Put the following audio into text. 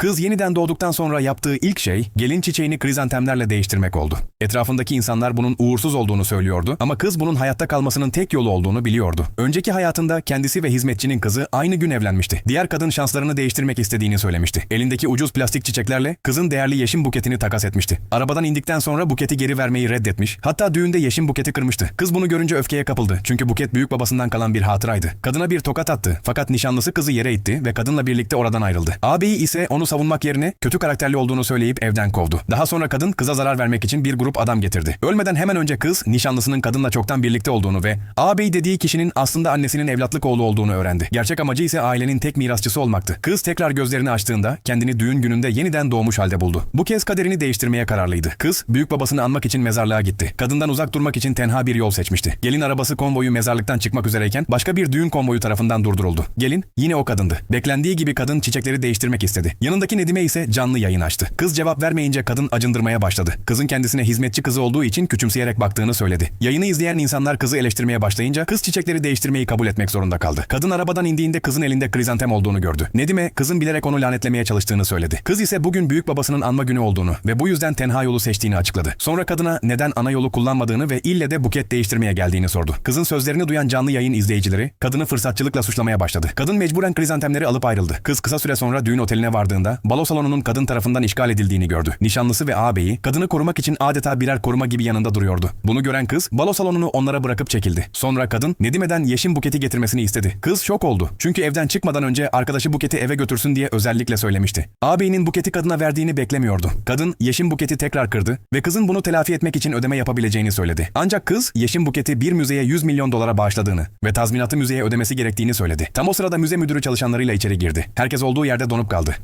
Kız yeniden doğduktan sonra yaptığı ilk şey gelin çiçeğini krizantemlerle değiştirmek oldu. Etrafındaki insanlar bunun uğursuz olduğunu söylüyordu ama kız bunun hayatta kalmasının tek yolu olduğunu biliyordu. Önceki hayatında kendisi ve hizmetçinin kızı aynı gün evlenmişti. Diğer kadın şanslarını değiştirmek istediğini söylemişti. Elindeki ucuz plastik çiçeklerle kızın değerli yeşim buketini takas etmişti. Arabadan indikten sonra buketi geri vermeyi reddetmiş. Hatta düğünde yeşim buketi kırmıştı. Kız bunu görünce öfkeye kapıldı. Çünkü buket büyük babasından kalan bir hatıraydı. Kadına bir tokat attı. Fakat nişanlısı kızı yere itti ve kadınla birlikte oradan ayrıldı. Ağabeyi ise onu savunmak yerine kötü karakterli olduğunu söyleyip evden kovdu. Daha sonra kadın kıza zarar vermek için bir grup adam getirdi. Ölmeden hemen önce kız nişanlısının kadınla çoktan birlikte olduğunu ve ağabey dediği kişinin aslında annesinin evlatlık oğlu olduğunu öğrendi. Gerçek amacı ise ailenin tek mirasçısı olmaktı. Kız tekrar gözlerini açtığında kendini düğün gününde yeniden doğmuş halde buldu. Bu kez kaderini değiştirmeye kararlıydı. Kız büyük babasını anmak için mezarlığa gitti. Kadından uzak durmak için tenha bir yol seçmişti. Gelin arabası konvoyu mezarlıktan çıkmak üzereyken başka bir düğün konvoyu tarafından durduruldu. Gelin yine o kadındı. Beklendiği gibi kadın çiçekleri değiştirmek istedi. Yanındaki Nedime ise canlı yayın açtı. Kız cevap vermeyince kadın acındırmaya başladı. Kızın kendisine hizmetçi kızı olduğu için küçümseyerek baktığını söyledi. Yayını izleyen insanlar kızı eleştirmeye başlayınca kız çiçekleri değiştirmeyi kabul etmek zorunda kaldı. Kadın arabadan indiğinde kızın elinde krizantem olduğunu gördü. Nedime kızın bilerek onu lanetlemeye çalıştığını söyledi. Kız ise bugün büyük babasının anma günü olduğunu ve bu yüzden tenha yolu seçtiğini açıkladı. Sonra kadına neden ana yolu kullanmadığını ve ille de buket değiştirmeye geldiğini sordu. Kızın sözlerini duyan canlı yayın izleyicileri kadını fırsatçılıkla suçlamaya başladı. Kadın mecburen krizantemleri alıp ayrıldı. Kız kısa süre sonra düğün oteline vardığında balo salonunun kadın tarafından işgal edildiğini gördü. Nişanlısı ve ağabeyi kadını korumak için adeta birer koruma gibi yanında duruyordu. Bunu gören kız balo salonunu onlara bırakıp çekildi. Sonra kadın Nedime'den yeşim buketi getirmesini istedi. Kız şok oldu. Çünkü evden çıkmadan önce arkadaşı buketi eve götürsün diye özellikle söylemişti. Ağabeyinin buketi kadına verdiğini beklemiyordu. Kadın yeşim buketi tekrar kırdı ve kızın bunu telafi etmek için ödeme yapabileceğini söyledi. Ancak kız yeşim buketi bir müzeye 100 milyon dolara bağışladığını ve tazminatı müzeye ödemesi gerektiğini söyledi. Tam o sırada müze müdürü çalışanlarıyla içeri girdi. Herkes olduğu yerde donup kaldı.